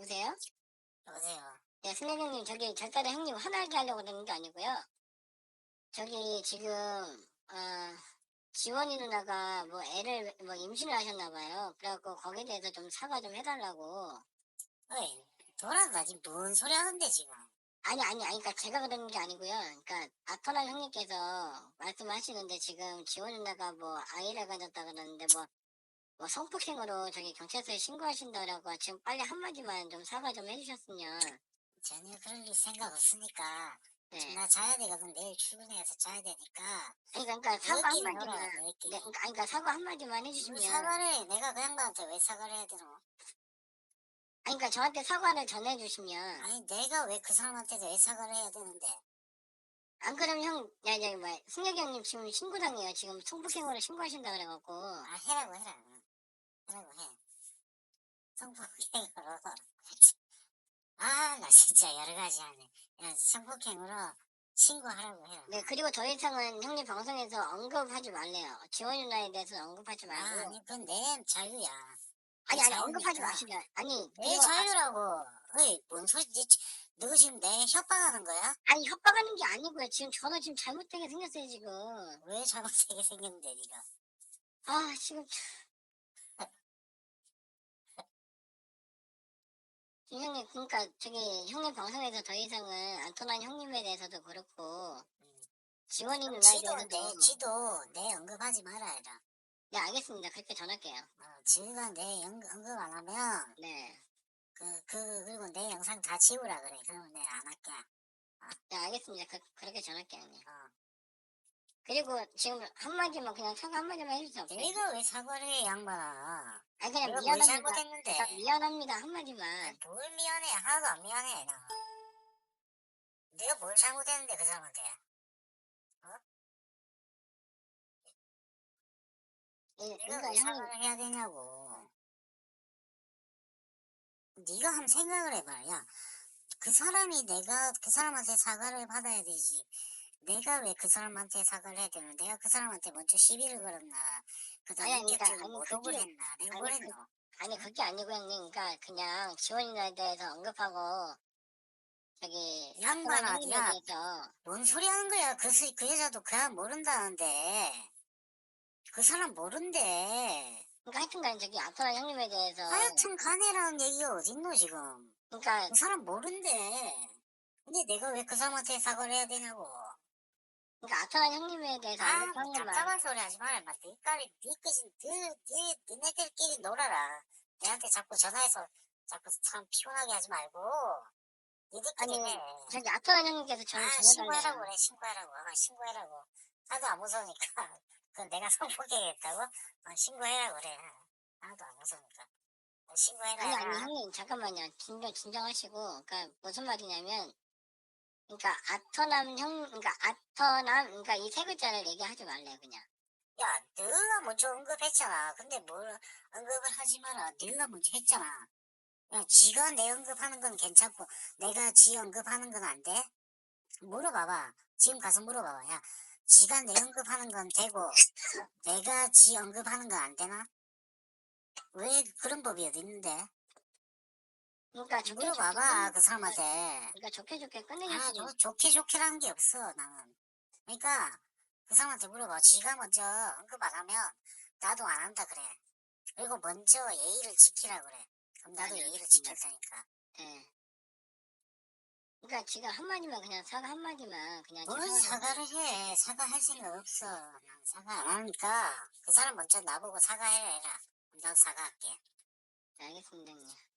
여보세요? 여보세요. 네, 승혜경님, 저기, 절단에 형님 화나게 하려고 그러는 게 아니고요. 저기, 지금, 어, 지원이 누나가 뭐 애를, 뭐 임신을 하셨나 봐요. 그래갖고 거기에 대해서 좀 사과 좀 해달라고. 어이, 돌아가지 뭔 소리 하는데 지금. 아니, 아니, 아니, 그니까 제가 그러는 게 아니고요. 그니까, 아토란 형님께서 말씀하시는데 지금 지원 누나가 뭐 아이를 가졌다 그러는데 뭐, 뭐 성폭행으로 저기 경찰서에 신고하신다라고 지금 빨리 한마디만 좀 사과 좀 해주셨으면. 전혀 그럴 일 생각 없으니까. 네. 나 자야 되거든. 내일 출근해서 자야 되니까. 아니, 그러니까 사과 너끼리 한마디만. 놀아, 네. 그러니까, 그러니까 사과 한마디만 왜 해주시면. 사과를 해? 내가 그 양반한테 왜 사과를 해야 되노? 아니, 그러니까 저한테 사과를 전해주시면. 아니 내가 왜 그 사람한테도 왜 사과를 해야 되는데? 안 그러면 형, 야, 뭐야, 승혁이 형님 지금 신고당해요. 지금 성폭행으로 신고하신다 그래갖고. 아 해라고 해라. 해. 성폭행으로. 아 나 진짜 여러 가지 하네. 야 성폭행으로 신고하라고 해라. 네, 그리고 더 이상은 형님 방송에서 언급하지 말래요. 지원 누나에 대해서 언급하지 아, 말고. 아니 그건 내 자유야. 아니, 아니, 자유니까. 언급하지 마시면. 아니, 내 그리고 아- 자유라고. 어이, 뭔 소리지? 너 지금 내 협박하는 거야? 아니, 협박하는 게 아니고요. 지금 전화 지금 잘못되게 생겼어요, 지금. 왜 잘못되게 생겼는데, 니가? 아, 지금. 지 형님, 그러니까 저기 형님 방송에서 더 이상은 안토난 형님에 대해서도 그렇고 음. 지원이 누나에 지도 대해서도 내, 지도 내 언급하지 말아야 해라. 네 알겠습니다. 그렇게 전할게요. 어, 지가 내 연, 언급 안 하면, 네, 그, 그, 그리고 내 영상 다 지우라 그래. 그러면 내가 안 할게. 네 알겠습니다. 그, 그렇게 전할게요, 형님. 어. 그리고 지금 한마디만 그냥 사과 한마디만 해주세요. 내가 왜 사과를 해, 양반아? 아니 그냥 내가 뭘 미안합니다. 잘못했는데? 그러니까 미안합니다 한마디만. 아니, 뭘 미안해? 하나도 안 미안해, 나. 내가 뭘 잘못했는데, 그 사람한테. 예, 내가 그러니까 왜 형님 사과를 해야 되냐고. 네가 한번 생각을 해봐. 야, 그 사람이 내가 그 사람한테 사과를 받아야 되지. 내가 왜 그 사람한테 사과를 해야 되나? 내가 그 사람한테 먼저 시비를 걸었나? 그 다음에 아니, 그러니까, 아니, 모독을 그게- 했나? 내가 아니, 뭘 그- 했노? 아니 그게 아니고 형님 그러니까 그냥 지원 누나에 대해서 언급하고 저기 양반아, 형님에 야. 대해서 뭔 소리 하는 거야? 그, 스- 그 여자도 그야 모른다는데. 그 사람 모른대. 그러니까 하여튼간 저기 아토란 형님에 대해서 하여튼 간에라는 얘기가 어딨노, 지금? 그러니까 그 사람 모른대. 근데 내가 왜 그 사람한테 사과를 해야 되냐고. 그러니까 아토란 형님에 대해서 아, 언급한 것만 답답한 소리 하지 마라. 막, 니까지, 니까지, 니, 니, 니네들끼리 놀아라. 내한테 자꾸 전화해서 자꾸 참 피곤하게 하지 말고. 니들끼리 아니, 해. 저기 아토란 형님께서 저를 아. 신고하라고 그래, 신고하라고. 아, 신고하라고. 하도 안 무서우니까. 그건 내가 성폭행했다고? 아, 신고해라 그래. 하도 안 무서우니까. 어, 신고해라. 아니 아니 형님 잠깐만요. 진정 진정하시고 그러니까 무슨 말이냐면 그러니까 아토남 형 그러니까 아토남 그러니까 이 세 글자를 얘기하지 말래요 그냥. 야, 너가 먼저 언급했잖아. 근데 뭘 언급을 하지 마라. 너가 먼저 했잖아. 야, 지가 내 언급하는 건 괜찮고, 내가 지 언급하는 건 안 돼? 물어봐봐. 지금 가서 물어봐봐. 야, 지가 내 언급하는 건 되고, 내가 지 언급하는 건 안 되나? 왜 그런 법이 어디 있는데? 그러니까 좋게 물어봐봐, 좋게 그 사람한테. 그러니까 좋게 좋게 아, 끝내셨지. 저, 좋게 좋게라는 게 없어, 나는. 그러니까, 그 사람한테 물어봐. 지가 먼저 언급 안 하면, 나도 안 한다 그래. 그리고 먼저 예의를 지키라 그래. 그럼 나도 네, 예의를. 지킬 테니까. 예. 그러니까 지금 한마디만 그냥 사과 한마디만 그냥 뭘 죄송하다고 사과를 해. 사과할 생각 없어. 난 사과 안 하니까, 그 사람 먼저 나보고 사과해라 해라. 그럼 나도 사과할게. 네, 알겠습니다 형님.